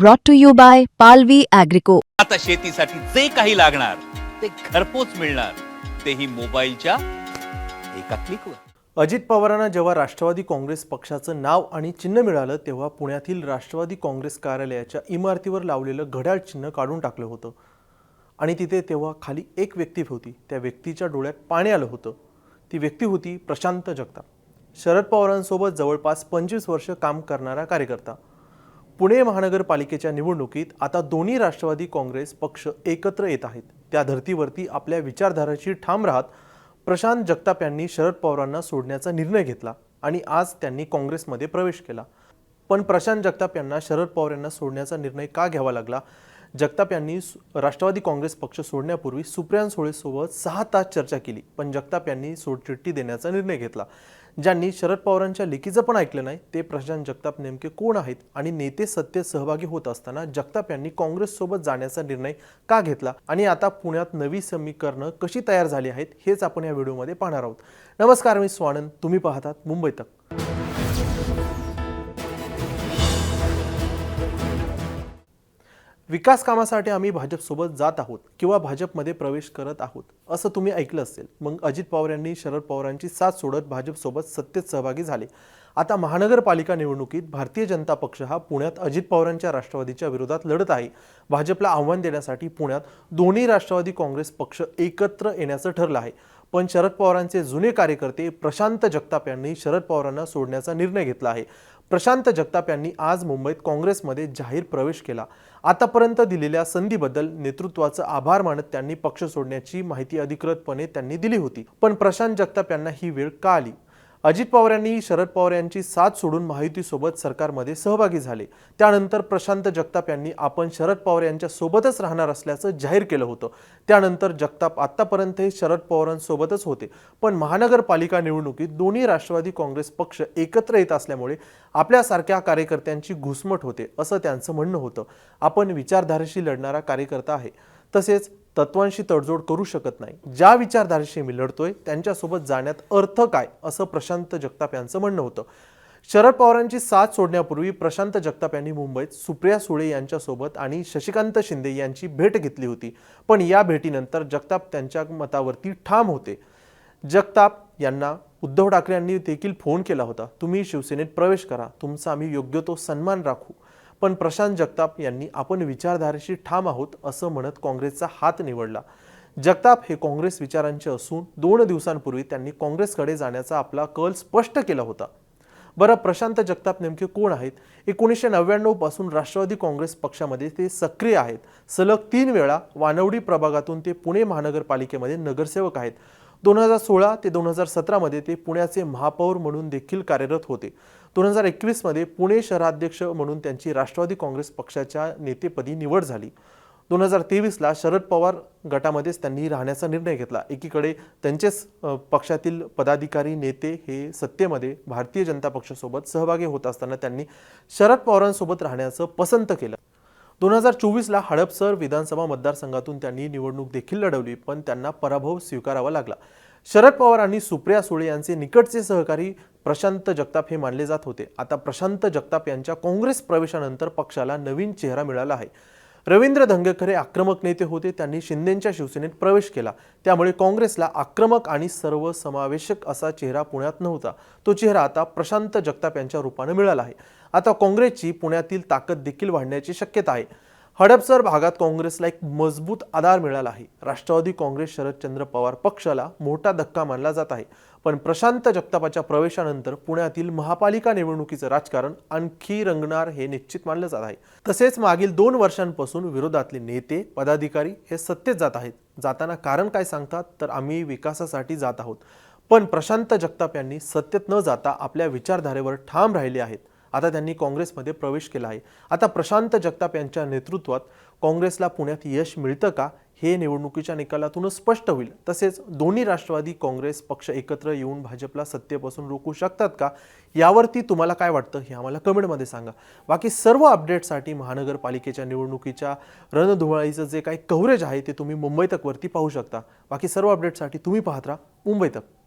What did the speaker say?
brought to you by Palvi Agrico. आता शेतीसाठी जे काही लागणार ते घरपोच मिळणार. तेही मोबाईलच्या एका क्लिकवर अजित पवारांना जेव्हा राष्ट्रवादी काँग्रेस पक्षाचं नाव आणि चिन्ह मिळालं तेव्हा पुण्यातील राष्ट्रवादी काँग्रेस कार्यालयाच्या इमारतीवर लावलेलं घड्याळ चिन्ह काढून टाकलं होतं. आणि तिथे तेव्हा खाली एक व्यक्ती होती. त्या व्यक्तीच्या डोळ्यात पाणी आलं होतं. ती व्यक्ती होती प्रशांत जगताप. शरद पवारांसोबत जवळपास पंचवीस वर्ष काम करणारा कार्यकर्ता. पुणे महानगरपालिकेच्या निवडणुकीत आता दोन्ही राष्ट्रवादी काँग्रेस पक्ष एकत्र येत आहेत. त्या धर्तीवरती आपल्या विचारधाराशी ठाम राहत प्रशांत जगताप यांनी शरद पवारांना सोडण्याचा निर्णय घेतला आणि आज त्यांनी काँग्रेसमध्ये प्रवेश केला. पण प्रशांत जगताप यांना शरद पवार यांना सोडण्याचा निर्णय का घ्यावा लागला? जगताप यांनी राष्ट्रवादी काँग्रेस पक्ष सोडण्यापूर्वी सुप्रिया सोळेसोबत सहा तास चर्चा केली पण जगताप यांनी सोडचिठ्ठी देण्याचा निर्णय घेतला. ज्यांनी शरद पवारांच्या लेखीचं पण ऐकलं नाही ते प्रशांत जगताप नेमके कोण आहेत आणि नेते सत्तेत सहभागी होत असताना जगताप यांनी काँग्रेससोबत जाण्याचा निर्णय का घेतला आणि आता पुण्यात नवी समीकरणं कशी तयार झाली आहेत हेच आपण या व्हिडिओमध्ये पाहणार आहोत. नमस्कार मी स्वानंद. तुम्ही पाहतात मुंबई तक. विकास कामासाठी आम्ही भाजपसोबत जात आहोत किंवा भाजपमध्ये प्रवेश करत आहोत असं तुम्ही ऐकलं असेल. मग अजित पवार यांनी शरद पवारांची साथ सोडत भाजपसोबत सत्तेत सहभागी झाले. आता महानगरपालिका निवडणुकीत भारतीय जनता पक्ष हा पुण्यात अजित पवारांच्या राष्ट्रवादीच्या विरोधात लढत आहे. भाजपला आव्हान देण्यासाठी पुण्यात दोन्ही राष्ट्रवादी काँग्रेस पक्ष एकत्र येण्याचं ठरलं आहे. पण शरद पवारांचे जुने कार्यकर्ते प्रशांत जगताप यांनी शरद पवारांना सोडण्याचा निर्णय घेतला आहे. प्रशांत जगताप यांनी आज मुंबईत काँग्रेसमध्ये जाहीर प्रवेश केला. आतापर्यंत दिलेल्या संधीबद्दल नेतृत्वाचं आभार मानत त्यांनी पक्ष सोडण्याची माहिती अधिकृतपणे त्यांनी दिली होती. पण प्रशांत जगताप यांना ही वेळ का आली? अजित पवार यांनी शरद पवार यांची साथ सोडून महायुतीसोबत सरकारमध्ये सहभागी झाले. त्यानंतर प्रशांत जगताप यांनी आपण शरद पवार यांच्या सोबतच राहणार असल्याचं जाहीर केलं होतं. त्यानंतर जगताप आतापर्यंत हे शरद पवारांसोबतच होते. पण महानगरपालिका निवडणुकीत दोन्ही राष्ट्रवादी काँग्रेस पक्ष एकत्र येत असल्यामुळे आपल्यासारख्या कार्यकर्त्यांची घुसमट होते असं त्यांचं म्हणणं होतं. आपण विचारधारेशी लढणारा कार्यकर्ता आहे. तसेच तत्वांशी तडजोड करू शकत नाही. ज्या विचारधारेशी मी लढतोय त्यांच्यासोबत जाण्यात अर्थ काय? असं प्रशांत जगताप यांचं म्हणणं होतं. शरद पवारांची साथ सोडण्यापूर्वी प्रशांत जगताप यांनी मुंबईत सुप्रिया सुळे यांच्यासोबत आणि शशिकांत शिंदे यांची भेट घेतली होती. पण या भेटीनंतर जगताप त्यांच्या मतावरती ठाम होते. जगताप यांना उद्धव ठाकरे यांनी देखील फोन केला होता. तुम्ही शिवसेनेत प्रवेश करा. तुमचा आम्ही योग्य तो सन्मान राखू. पण प्रशांत जगताप यांनी आपण विचारधारेशी ठाम आहोत असं म्हणत काँग्रेसचा हात निवडला. जगताप हे काँग्रेस विचारांचे असून दोन दिवसांपूर्वी त्यांनी काँग्रेसकडे जाण्याचा आपला कल स्पष्ट केला होता. बरं प्रशांत जगताप नेमके कोण आहेत? एकोणीसशे नव्याण्णवपासून राष्ट्रवादी काँग्रेस पक्षामध्ये ते सक्रिय आहेत. सलग तीन वेळा वानवडी प्रभागातून ते पुणे महानगरपालिकेमध्ये नगरसेवक आहेत. दोन हजार सोळा ते दोन हजार सतरामध्ये ते पुण्याचे महापौर म्हणून देखील कार्यरत होते. दोन हजार एकवीसमध्ये पुणे शहराध्यक्ष म्हणून त्यांची राष्ट्रवादी काँग्रेस पक्षाच्या नेतेपदी निवड झाली. दोन हजार तेवीसला शरद पवार गटामध्येच त्यांनी राहण्याचा निर्णय घेतला. एकीकडे त्यांचेच पक्षातील पदाधिकारी नेते हे सत्तेमध्ये भारतीय जनता पक्षासोबत सहभागी होत असताना त्यांनी शरद पवारांसोबत राहण्याचं पसंत केलं. दोन हजार चोवीसला हडपसर विधानसभा मतदारसंघातून त्यांनी निवडणूक देखील लढवली पण त्यांना पराभव स्वीकारावा लागला. शरद पवार आणि सुप्रिया सुळे यांचे निकटचे सहकारी प्रशांत जगताप हे मानले जात होते. आता प्रशांत जगताप यांच्या काँग्रेस प्रवेशानंतर पक्षाला नवीन चेहरा मिळाला आहे. रवींद्र धंगेकर हे आक्रमक नेते होते त्यांनी शिंदेच्या शिवसेनेत प्रवेश केला. त्यामुळे काँग्रेसला आक्रमक आणि सर्वसमावेशक असा चेहरा पुण्यात नव्हता. तो चेहरा आता प्रशांत जगताप यांच्या रूपानं मिळाला आहे. आता काँग्रेसची पुण्यातील ताकद देखील वाढण्याची शक्यता आहे. हडपसर भागात काँग्रेसला एक मजबूत आधार मिळाला आहे. राष्ट्रवादी काँग्रेस शरदचंद्र पवार पक्षाला मोठा धक्का मानला जात आहे. पण प्रशांत जगतापाच्या प्रवेशानंतर पुण्यातील महापालिका निवडणुकीचं राजकारण आणखी रंगणार हे निश्चित मानलं जात आहे. तसेच मागील दोन वर्षांपासून विरोधातले नेते पदाधिकारी हे सत्तेत जात आहेत. जाताना कारण काय सांगतात तर आम्ही विकासासाठी जात आहोत. पण प्रशांत जगताप यांनी सत्तेत न जाता आपल्या विचारधारेवर ठाम राहिले आहेत. आता त्यांनी काँग्रेसमध्ये प्रवेश केला आहे. आता प्रशांत जगताप यांच्या नेतृत्वात काँग्रेसला पुण्यात यश मिळतं का? हे निवडणुकीच्या निकालातूनच स्पष्ट होईल. तसेच दोन्ही राष्ट्रवादी काँग्रेस पक्ष एकत्र येऊन भाजपला सत्तेपासून रोखू शकतात का? यावरती तुम्हाला काय वाटतं हे आम्हाला कमेंटमध्ये सांगा. बाकी सर्व अपडेटसाठी महानगरपालिकेच्या निवडणुकीच्या रणधुमाळीचं जे काही कव्हरेज आहे ते तुम्ही मुंबई तकवरती पाहू शकता. बाकी सर्व अपडेटसाठी तुम्ही पाहत राहा मुंबई तक.